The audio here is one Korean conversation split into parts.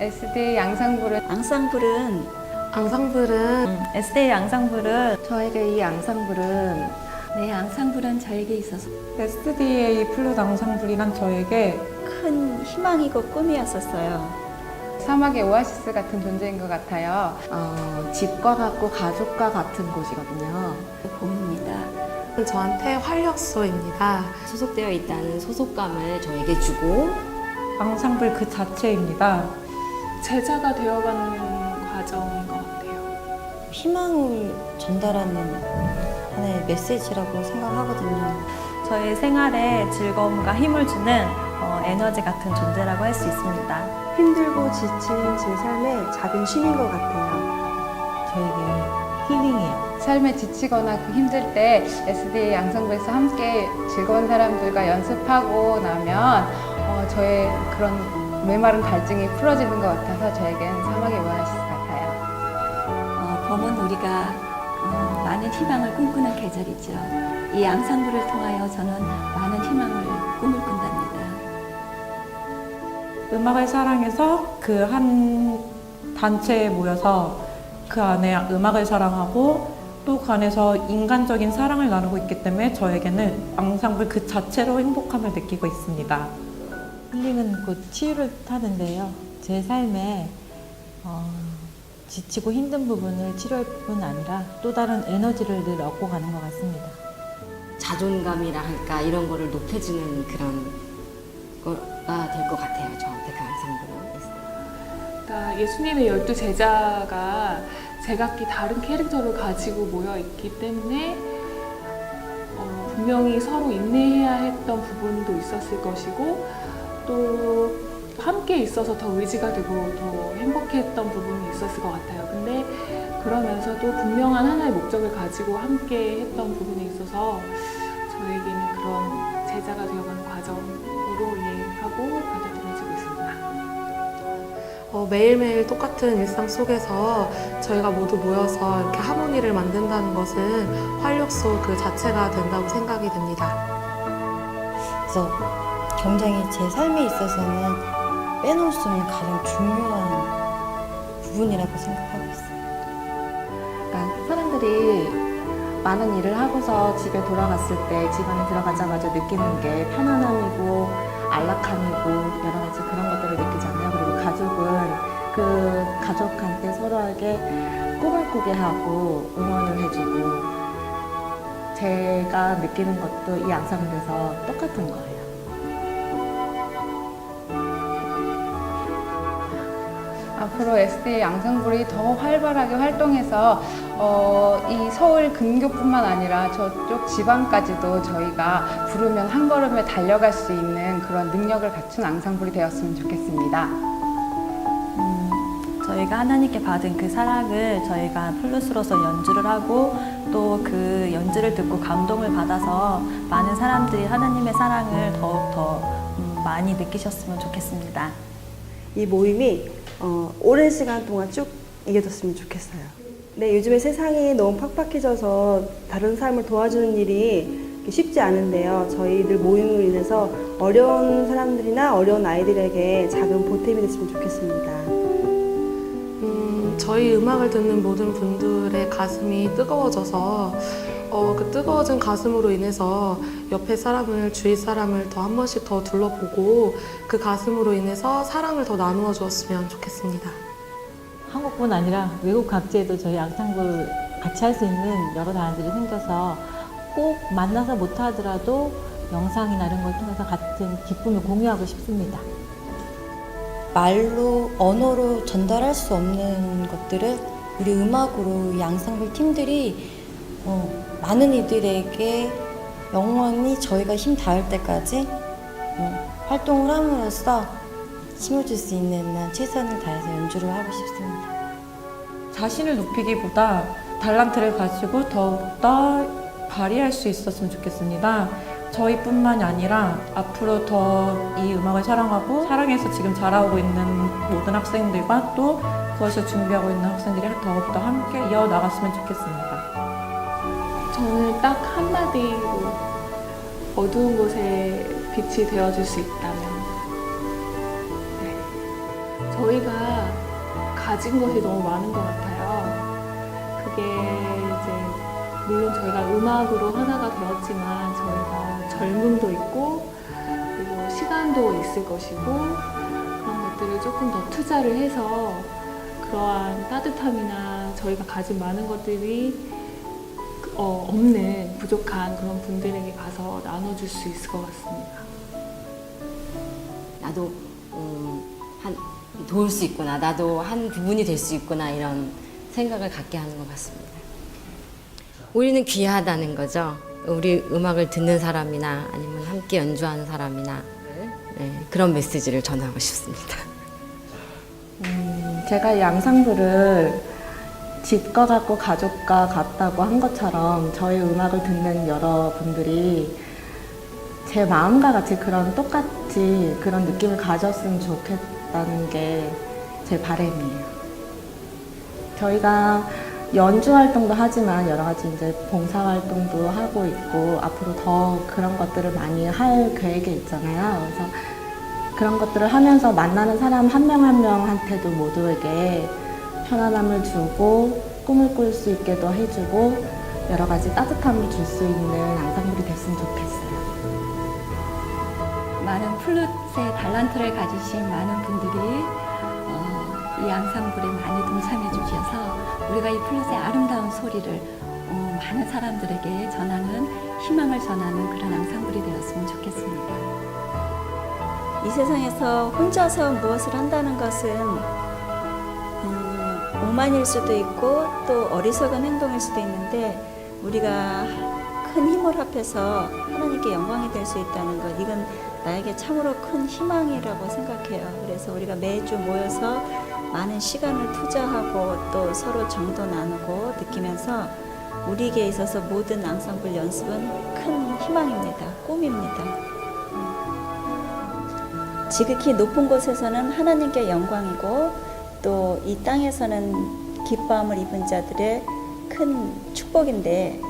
SD 양상부를 앙상블은 앙상블은 SD 앙상블은 저에게 이 앙상블은 네 앙상블은 저에게 있어서 SDA 플룻 앙상블이란 저에게 큰 희망이고 꿈이었었어요. 사막의 오아시스 같은 존재인 것 같아요. 어, 집과 같고 가족과 같은 곳이거든요. 봄입니다. 저한테 활력소입니다. 소속되어 있다는 소속감을 저에게 주고 앙상블 그 자체입니다. 제자가 되어가는 과정인 것 같아요. 희망을 전달하는 하나의 메시지라고 생각하거든요. 저의 생활에 즐거움과 힘을 주는 어, 에너지 같은 존재라고 할 수 있습니다. 힘들고 지친 제 삶의 작은 쉼인 것 같아요. 저에게 힐링이에요. 삶에 지치거나 그 힘들 때 SD 양상부에서 함께 즐거운 사람들과 연습하고 나면 어, 저의 그런 메마른 갈증이 풀어지는 것 같아서 저에겐 사막의 오아시스 같아요. 어, 봄은 우리가 어, 많은 희망을 꿈꾸는 계절이죠. 이 앙상블을 통하여 저는 많은 희망을 꿈을 꾼답니다. 음악을 사랑해서 그 한 단체에 모여서 그 안에 음악을 사랑하고 또 그 안에서 인간적인 사랑을 나누고 있기 때문에 저에게는 앙상블 그 자체로 행복함을 느끼고 있습니다. 힐링은 곧 치유를 타는데요. 제 삶에 어, 지치고 힘든 부분을 치료할 뿐 아니라 또 다른 에너지를 늘 얻고 가는 것 같습니다. 자존감이라 할까 이런 거를 높여주는 그런 거가 될 것 같아요. 저한테 그 앙상블은. 그러니까 예수님의 열두 제자가 제각기 다른 캐릭터를 가지고 모여 있기 때문에 어, 분명히 서로 인내해야 했던 부분도 있었을 것이고 또 함께 있어서 더 의지가 되고 더 행복했던 부분이 있었을 것 같아요. 근데 그러면서도 분명한 하나의 목적을 가지고 함께 했던 부분에 있어서 저에게는 그런 제자가 되어가는 과정으로 이해하고 받아들여지고 있습니다. 어, 매일매일 똑같은 일상 속에서 저희가 모두 모여서 이렇게 하모니를 만든다는 것은 활력소 그 자체가 된다고 생각이 됩니다. 그래서 굉장히 제 삶에 있어서는 빼놓을 수 없는 가장 중요한 부분이라고 생각하고 있어요. 그러니까 사람들이 많은 일을 하고서 집에 돌아갔을 때 집안에 들어가자마자 느끼는 게 편안함이고 안락함이고 여러 가지 그런 것들을 느끼잖아요. 그리고 가족은 그 가족한테 서로에게 꿈을 꾸게 하고 응원을 해주고 제가 느끼는 것도 이 앙상블에서 똑같은 거예요. 앞으로 SD 양상불이 더 활발하게 활동해서 어, 이 서울 근교뿐만 아니라 저쪽 지방까지도 저희가 부르면 한 걸음에 달려갈 수 있는 그런 능력을 갖춘 앙상불이 되었으면 좋겠습니다. 저희가 하나님께 받은 그 사랑을 저희가 플루스로서 연주를 하고 또 그 연주를 듣고 감동을 받아서 많은 사람들이 하나님의 사랑을 더욱더 음, 많이 느끼셨으면 좋겠습니다. 이 모임이 어, 오랜 시간 동안 쭉 이어졌으면 좋겠어요. 네, 요즘에 세상이 너무 팍팍해져서 다른 사람을 도와주는 일이 쉽지 않은데요. 저희 늘 모임으로 인해서 어려운 사람들이나 어려운 아이들에게 작은 보탬이 됐으면 좋겠습니다. 음, 저희 음악을 듣는 모든 분들의 가슴이 뜨거워져서 어, 그 뜨거워진 가슴으로 인해서 옆에 사람을 주위 사람을 더 한 번씩 더 둘러보고 그 가슴으로 인해서 사랑을 더 나누어 주었으면 좋겠습니다. 한국뿐 아니라 외국 각지에도 저희 앙상블 같이 할 수 있는 여러 단들이 생겨서 꼭 만나서 못하더라도 영상이나 이런 걸 통해서 같은 기쁨을 공유하고 싶습니다. 말로 언어로 전달할 수 없는 것들을 우리 음악으로 이 앙상블 팀들이 어, 많은 이들에게 영원히 저희가 힘 닿을 때까지 어, 활동을 함으로써 힘을 줄수 있는 한 최선을 다해서 연주를 하고 싶습니다. 자신을 높이기보다 달란트를 가지고 더욱더 발휘할 수 있었으면 좋겠습니다. 저희뿐만이 아니라 앞으로 더 이 음악을 사랑하고 사랑해서 지금 자라오고 있는 모든 학생들과 또 그것을 준비하고 있는 학생들이 더욱더 함께 이어나갔으면 좋겠습니다. 딱 한마디로 어두운 곳에 빛이 되어줄 수 있다면 네. 저희가 가진 것이 너무 많은 것 같아요. 그게 이제 물론 저희가 음악으로 하나가 되었지만 저희가 젊음도 있고 그리고 시간도 있을 것이고 그런 것들을 조금 더 투자를 해서 그러한 따뜻함이나 저희가 가진 많은 것들이 어, 없는 부족한 그런 분들에게 가서 나눠줄 수 있을 것 같습니다. 나도 음, 한 도울 수 있구나. 나도 한 부분이 될 수 있구나 이런 생각을 갖게 하는 것 같습니다. 우리는 귀하다는 거죠. 우리 음악을 듣는 사람이나 아니면 함께 연주하는 사람이나 네, 그런 메시지를 전하고 싶습니다. 음, 제가 이 앙상블을 집과 같고 가족과 같다고 한 것처럼 저희 음악을 듣는 여러분들이 제 마음과 같이 그런 똑같이 그런 느낌을 가졌으면 좋겠다는 게 제 바람이에요. 저희가 연주 활동도 하지만 여러 가지 이제 봉사 활동도 하고 있고 앞으로 더 그런 것들을 많이 할 계획에 있잖아요. 그래서 그런 것들을 하면서 만나는 사람 한 명 한 명한테도 모두에게 편안함을 주고 꿈을 꿀 수 있게도 해주고 여러 가지 따뜻함을 줄 수 있는 앙상블이 됐으면 좋겠어요. 많은 플룻의 달란트를 가지신 많은 분들이 어, 이 앙상블에 많이 동참해 주셔서 우리가 이 플룻의 아름다운 소리를 어, 많은 사람들에게 전하는 희망을 전하는 그런 앙상블이 되었으면 좋겠습니다. 이 세상에서 혼자서 무엇을 한다는 것은 음, 오만일 수도 있고 또 어리석은 행동일 수도 있는데 우리가 큰 힘을 합해서 하나님께 영광이 될 수 있다는 것 이건 나에게 참으로 큰 희망이라고 생각해요. 그래서 우리가 매주 모여서 많은 시간을 투자하고 또 서로 정도 나누고 느끼면서 우리에게 있어서 모든 앙상블 연습은 큰 희망입니다. 꿈입니다. 지극히 높은 곳에서는 하나님께 영광이고 또 이 땅에서는 기뻐함을 입은 자들의 큰 축복인데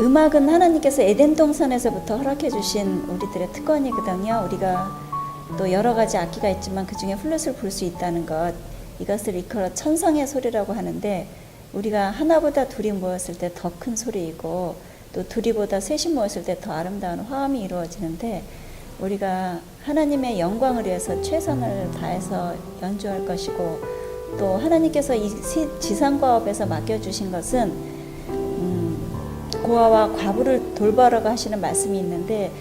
음악은 하나님께서 에덴 동산에서부터 허락해 주신 우리들의 특권이거든요. 우리가 또 여러 가지 악기가 있지만 그 중에 플룻을 불 수 있다는 것 이것을 이끌어 천상의 소리라고 하는데 우리가 하나보다 둘이 모였을 때 더 큰 소리이고 또 둘이보다 셋이 모였을 때 더 아름다운 화음이 이루어지는데 우리가 하나님의 영광을 위해서 최선을 다해서 연주할 것이고 또 하나님께서 이 시- 지상과업에서 맡겨주신 것은 음, 고아와 과부를 돌보라고 하시는 말씀이 있는데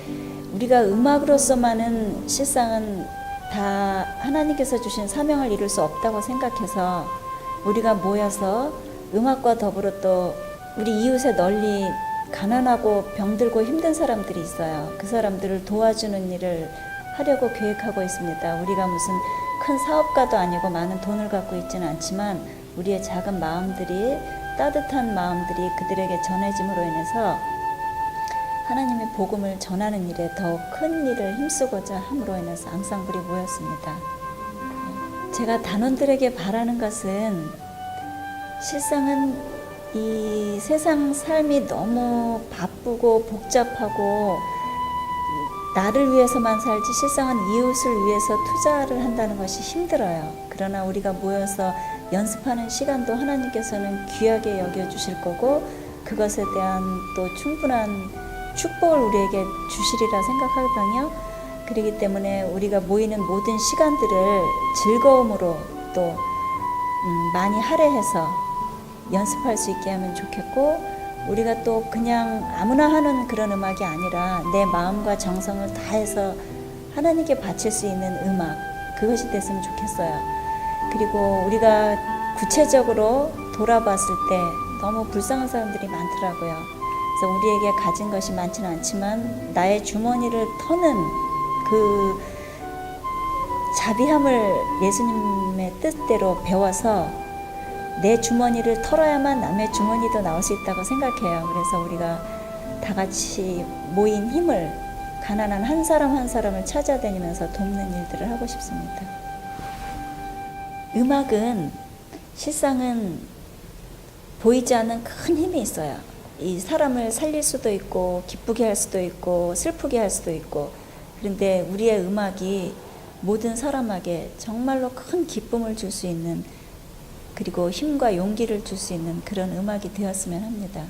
우리가 음악으로서만은 실상은 다 하나님께서 주신 사명을 이룰 수 없다고 생각해서 우리가 모여서 음악과 더불어 또 우리 이웃에 널리 가난하고 병들고 힘든 사람들이 있어요. 그 사람들을 도와주는 일을 하려고 계획하고 있습니다. 우리가 무슨 큰 사업가도 아니고 많은 돈을 갖고 있지는 않지만 우리의 작은 마음들이 따뜻한 마음들이 그들에게 전해짐으로 인해서 하나님의 복음을 전하는 일에 더 큰 일을 힘쓰고자 함으로 인해서 앙상블이 모였습니다. 제가 단원들에게 바라는 것은 실상은 이 세상 삶이 너무 바쁘고 복잡하고 나를 위해서만 살지 실상은 이웃을 위해서 투자를 한다는 것이 힘들어요. 그러나 우리가 모여서 연습하는 시간도 하나님께서는 귀하게 여겨주실 거고 그것에 대한 또 충분한 축복을 우리에게 주시리라 생각하거든요. 그렇기 때문에 우리가 모이는 모든 시간들을 즐거움으로 또 음, 많이 할애해서 연습할 수 있게 하면 좋겠고 우리가 또 그냥 아무나 하는 그런 음악이 아니라 내 마음과 정성을 다해서 하나님께 바칠 수 있는 음악 그것이 됐으면 좋겠어요. 그리고 우리가 구체적으로 돌아봤을 때 너무 불쌍한 사람들이 많더라고요. 그래서 우리에게 가진 것이 많지는 않지만 나의 주머니를 터는 그 자비함을 예수님의 뜻대로 배워서 내 주머니를 털어야만 남의 주머니도 나올 수 있다고 생각해요. 그래서 우리가 다 같이 모인 힘을 가난한 한 사람 한 사람을 찾아다니면서 돕는 일들을 하고 싶습니다. 음악은 실상은 보이지 않는 큰 힘이 있어요. 이 사람을 살릴 수도 있고 기쁘게 할 수도 있고 슬프게 할 수도 있고 그런데 우리의 음악이 모든 사람에게 정말로 큰 기쁨을 줄 수 있는 그리고 힘과 용기를 줄 수 있는 그런 음악이 되었으면 합니다.